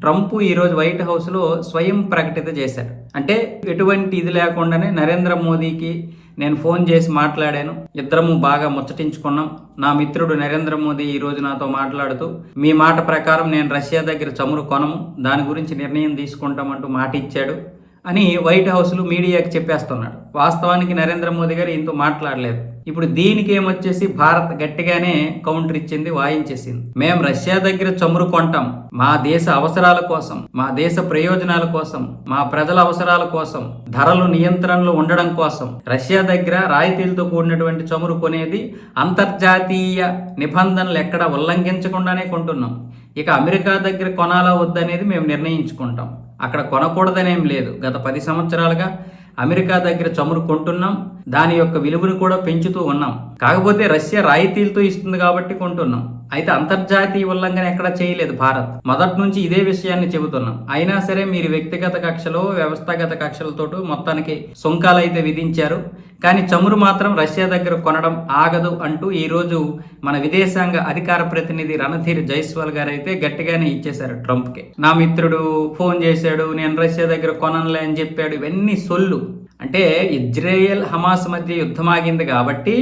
Trump ఈరోజు white హౌస్లో స్వయం ప్రకటిత చేశారు. అంటే ఎటువంటి ఇది లేకుండానే నరేంద్ర మోదీకి నేను ఫోన్ చేసి మాట్లాడాను. ఇద్దరము బాగా ముచ్చటించుకున్నాం. నా మిత్రుడు నరేంద్ర మోదీ ఈ రోజు నాతో మాట్లాడుతూ మీ మాట ప్రకారం నేను రష్యా దగ్గర చమురు కొనము. దాని గురించి నిర్ణయం తీసుకుంటామంటూ మాట ఇచ్చాడు అని వైట్ హౌస్లో మీడియాకి చెప్పేస్తున్నాడు. వాస్తవానికి నరేంద్ర మోదీ గారు ఇంతో మాట్లాడలేదు. ఇప్పుడు దీనికి ఏమొచ్చేసి భారత్ గట్టిగానే కౌంటర్ ఇచ్చింది వాయించేసింది. మేము రష్యా దగ్గర చమురు కొంటాం. మా దేశ అవసరాల కోసం మా దేశ ప్రయోజనాల కోసం మా ప్రజల అవసరాల కోసం ధరలు నియంత్రణలో ఉండడం కోసం రష్యా దగ్గర రాయితీలతో కూడినటువంటి చమురు కొనేది అంతర్జాతీయ నిబంధనలు ఎక్కడ ఉల్లంఘించకుండానే కొంటున్నాం. ఇక అమెరికా దగ్గర కొనాలా వద్దనేది మేము నిర్ణయించుకుంటాం. అక్కడ కొనకూడదనేం లేదు. గత పది సంవత్సరాలుగా అమెరికా దగ్గర చమురు కొంటున్నాం. దాని యొక్క విలువను కూడా పెంచుతూ ఉన్నాం. కాకపోతే రష్యా రాయితీలతో ఇస్తుంది కాబట్టి కొంటున్నాం. అయితే అంతర్జాతీయ ఉల్లంఘన ఎక్కడ చేయలేదు భారత్. మొదటి నుంచి ఇదే విషయాన్ని చెబుతున్నాం. అయినా సరే మీరు వ్యక్తిగత కక్షలో వ్యవస్థాగత కక్షలతోటి మొత్తానికి సుంకాలు అయితే విధించారు. కానీ చమురు మాత్రం రష్యా దగ్గర కొనడం ఆగదు అంటూ ఈరోజు మన విదేశాంగ అధికార ప్రతినిధి రణధీర్ జైస్వాల్ గారు అయితే గట్టిగానే ఇచ్చేశారు ట్రంప్కి. నా మిత్రుడు ఫోన్ చేశాడు నేను రష్యా దగ్గర కొననులే అని చెప్పాడు. ఇవన్నీ సొల్లు. అంటే ఇజ్రాయెల్ హమాస్ మధ్య యుద్ధం ఆగింది కాబట్టి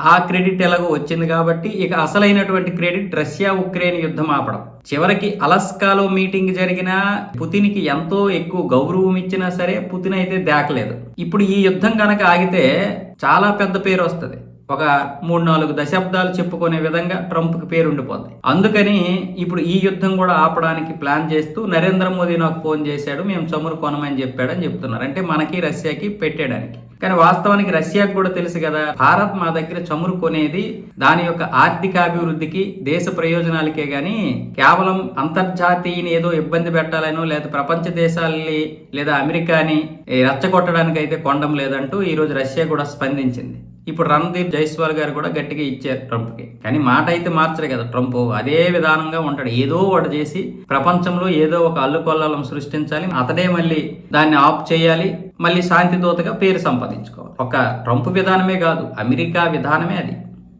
ఆ క్రెడిట్ ఎలాగో వచ్చింది కాబట్టి ఇక అసలైనటువంటి క్రెడిట్ రష్యా ఉక్రెయిన్ యుద్ధం ఆపడం. చివరికి అలస్కాలో మీటింగ్ జరిగిన పుతిన్కి ఎంతో ఎక్కువ గౌరవం ఇచ్చినా సరే పుతిన్ అయితే దాకలేదు. ఇప్పుడు ఈ యుద్ధం కనుక ఆగితే చాలా పెద్ద పేరు వస్తుంది. ఒక మూడు నాలుగు దశాబ్దాలు చెప్పుకునే విధంగా ట్రంప్కి పేరు ఉండిపోద్ది. అందుకని ఇప్పుడు ఈ యుద్ధం కూడా ఆపడానికి ప్లాన్ చేస్తూ నరేంద్ర మోదీ నాకు ఫోన్ చేశాడు మేము చమురు కొనమని చెప్పాడని చెప్తున్నారు. అంటే మనకి రష్యాకి పెట్టేయడానికి. కానీ వాస్తవానికి రష్యాకు కూడా తెలుసు కదా భారత్ మా దగ్గర చమురు కొనేది దాని యొక్క ఆర్థికాభివృద్ధికి దేశ ప్రయోజనాలకే గాని కేవలం అంతర్జాతీయని ఏదో ఇబ్బంది పెట్టాలనో లేదా ప్రపంచ దేశాలని లేదా అమెరికాని ఏ, రెచ్చగొట్టడానికి అయితే కొండం లేదంటూ ఈరోజు రష్యా కూడా స్పందించింది. ఇప్పుడు రణదీప్ జైస్వాల్ గారు కూడా గట్టిగా ఇచ్చారు ట్రంప్కి. కానీ మాట అయితే మార్చరు కదా ట్రంప్. అదే విధానంగా ఉంటాడు. ఏదో ఒకటి చేసి ప్రపంచంలో ఏదో ఒక అల్లుకొల్లాలను సృష్టించాలి. అతడే మళ్ళీ దాన్ని ఆఫ్ చేయాలి. మళ్ళీ శాంతిదూతగా పేరు సంపాదించుకోవాలి. ఒక ట్రంప్ విధానమే కాదు అమెరికా విధానమే అది.